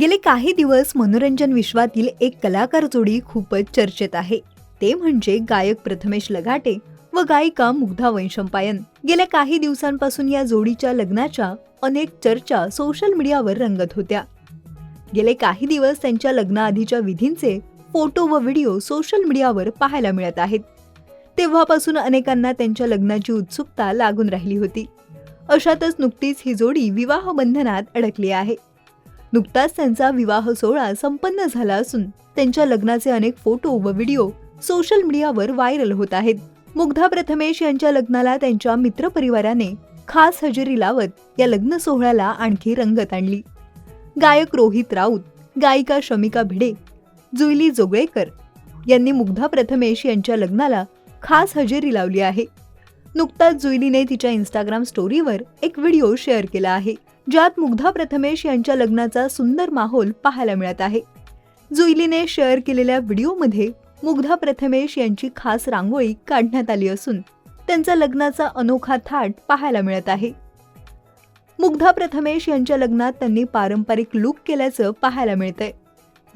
गेले काही दिवस मनोरंजन विश्वातील एक कलाकार जोडी खूपच चर्चेत आहे. ते म्हणजे गायक प्रथमेश लगाटे व गायिका मुग्धा वैशंपायन. गेल्या काही दिवसांपासून या जोडीच्या लग्नाच्या अनेक चर्चा सोशल मीडियावर रंगत होत्या. गेले काही दिवस त्यांच्या लग्नाआधीच्या विधींचे फोटो व व्हिडिओ सोशल मीडियावर पाहायला मिळत आहेत. तेव्हापासून अनेकांना त्यांच्या लग्नाची उत्सुकता लागून राहिली होती. अशातच नुकतीच ही जोडी विवाह बंधनात अडकली आहे. नुकताच त्यांचा विवाह सोहळा संपन्न झाला असून त्यांच्या लग्नाचे अनेक फोटो व व्हिडिओ सोशल मीडियावर व्हायरल होत आहेत. मुग्धा प्रथमेश यांच्या लग्नाला त्यांच्या मित्रपरिवाराने खास हजेरी लावत या लग्न सोहळ्याला आणखी रंगत आणली. गायक रोहित राऊत गायिका शमिका भिडे जुईली जोगळेकर यांनी मुग्धा प्रथमेश यांच्या लग्नाला खास हजेरी लावली आहे. नुकताच जुईलीने तिच्या इंस्टाग्राम स्टोरीवर एक व्हिडिओ शेअर केला आहे. ज्यात मुग्धा प्रथमेश यांच्या लग्नाचा सुंदर माहोल पाहायला मिळत आहे. जुईलीने शेअर केलेल्या व्हिडिओमध्ये मुग्धा प्रथमेश यांची खास रांगोळी काढण्यात आली असून त्यांचा लग्नाचा अनोखा थाट पाहायला मिळत आहे. मुग्धा प्रथमेश यांच्या लग्नात त्यांनी पारंपरिक लुक केल्याचं पाहायला मिळतंय.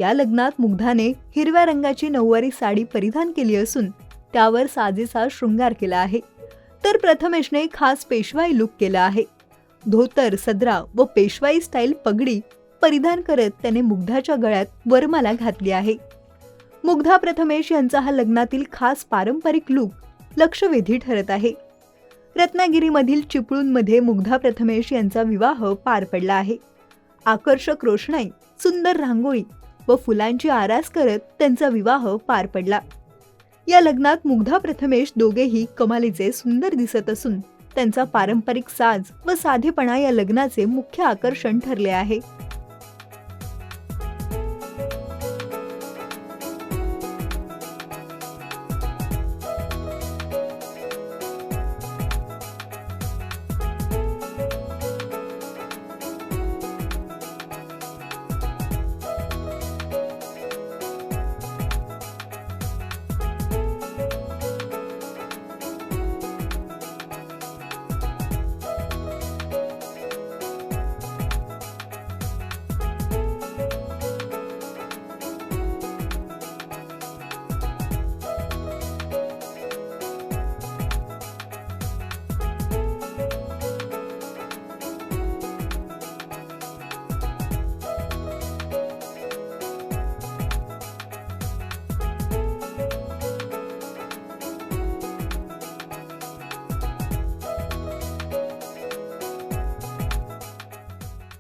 या लग्नात मुग्धाने हिरव्या रंगाची नऊवारी साडी परिधान केली असून त्यावर साजेसा शृंगार केला आहे. तर प्रथमेशने खास पेशवाई लुक केला आहे. धोतर सदरा व पेशवाई स्टाईल पगडी परिधान करत त्याने मुग्धाच्या गळ्यात वरमाला घातली आहे. मुग्धा प्रथमेश यांचा हा लग्नातील खास पारंपरिक लुक लक्षवेधी ठरत आहे. रत्नागिरीमधील चिपळूणमध्ये मुग्धा प्रथमेश यांचा विवाह पार पडला आहे. आकर्षक रोषणाई सुंदर रांगोळी व फुलांची आरास करत त्यांचा विवाह पार पडला. या लग्नात मुग्धा प्रथमेश दोघेही कमालीचे सुंदर दिसत असून त्यांचा पारंपरिक साज व साधेपणा या लग्नाचे मुख्य आकर्षण ठरले आहे.